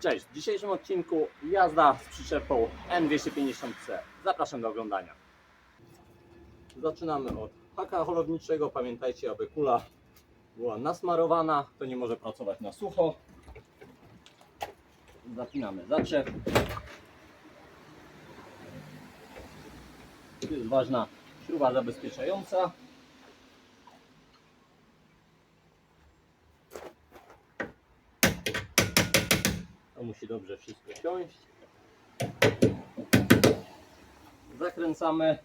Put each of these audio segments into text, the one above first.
Cześć, w dzisiejszym odcinku jazda z przyczepą N250C. Zapraszam do oglądania. Zaczynamy od haka holowniczego. Pamiętajcie, aby kula była nasmarowana, to nie może pracować na sucho. Zapinamy zaczep. Tu jest ważna śruba zabezpieczająca. To musi dobrze wszystko siąść. Zakręcamy.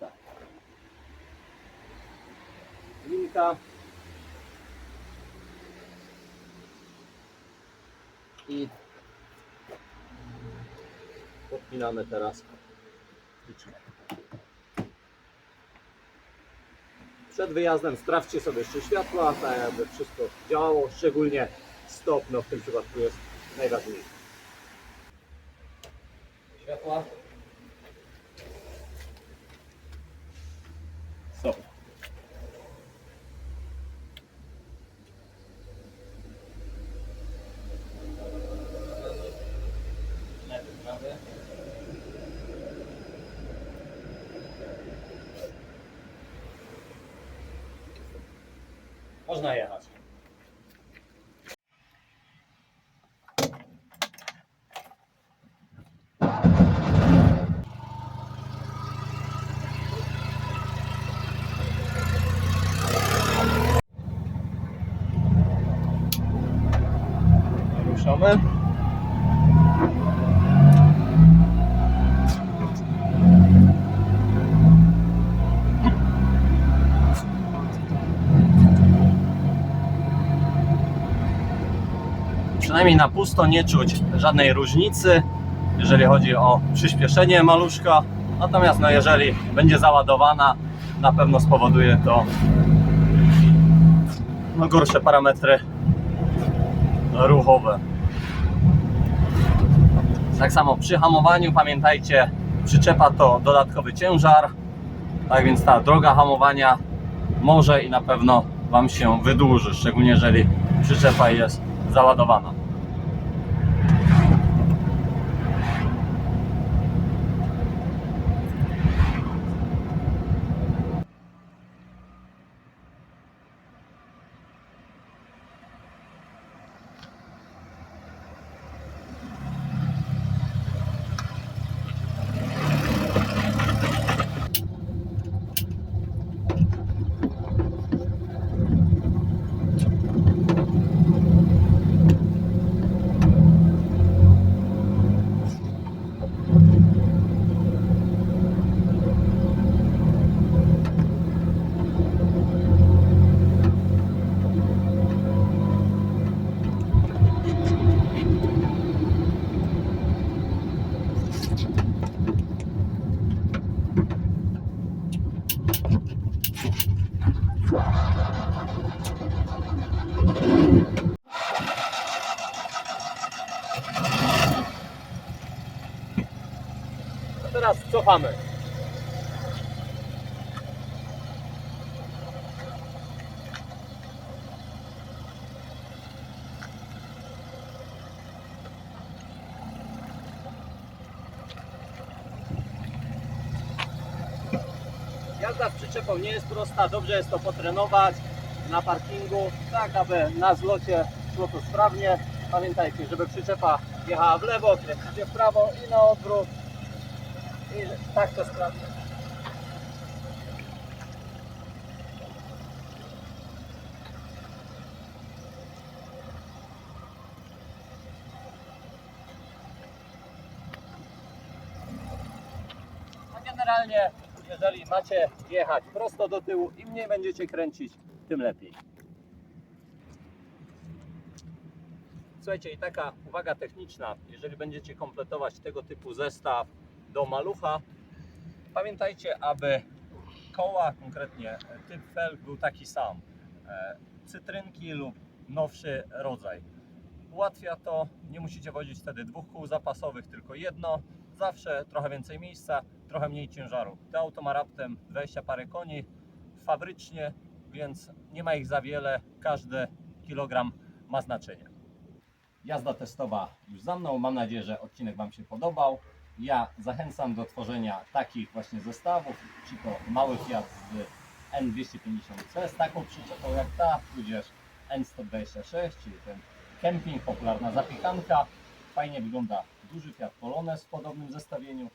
Tak. Linka. I podpinamy teraz wtyczkę. Przed wyjazdem sprawdźcie sobie jeszcze światła, tak jakby wszystko działało, szczególnie stop, no w tym przypadku jest najważniejszy. Światła. Stop. Można jechać. Ruszamy. Przynajmniej na pusto nie czuć żadnej różnicy, jeżeli chodzi o przyspieszenie maluszka. Natomiast no, jeżeli będzie załadowana, na pewno spowoduje to no, gorsze parametry ruchowe. Tak samo przy hamowaniu pamiętajcie, przyczepa to dodatkowy ciężar, tak więc ta droga hamowania może i na pewno Wam się wydłuży, szczególnie jeżeli przyczepa jest załadowana. A teraz cofamy. Jazda z przyczepą nie jest prosta, dobrze jest to potrenować na parkingu, tak aby na zlocie szło to sprawnie. Pamiętajcie, żeby przyczepa jechała w lewo, kręcicie w prawo i na odwrót. I tak to sprawdzę. A generalnie, jeżeli macie jechać prosto do tyłu, im mniej będziecie kręcić, tym lepiej. Słuchajcie, i taka uwaga techniczna, jeżeli będziecie kompletować tego typu zestaw do malucha, pamiętajcie, aby koła, konkretnie typ felg był taki sam. E, Cytrynki lub nowszy rodzaj. Ułatwia to, nie musicie wozić wtedy dwóch kół zapasowych, tylko jedno. Zawsze trochę więcej miejsca, trochę mniej ciężaru. To auto ma raptem 20 parę koni fabrycznie, więc nie ma ich za wiele. Każdy kilogram ma znaczenie. Jazda testowa już za mną. Mam nadzieję, że odcinek Wam się podobał. Ja zachęcam do tworzenia takich właśnie zestawów, czy to mały Fiat z N250C z taką przyczepą jak ta, tudzież N126, czyli ten kemping, popularna zapiekanka. Fajnie wygląda duży Fiat Polonez w podobnym zestawieniu.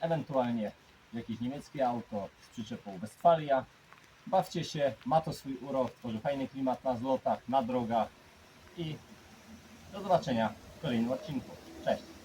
Ewentualnie jakieś niemieckie auto z przyczepą Westfalia. Bawcie się, ma to swój urok, tworzy fajny klimat na zlotach, na drogach i do zobaczenia w kolejnym odcinku. Cześć!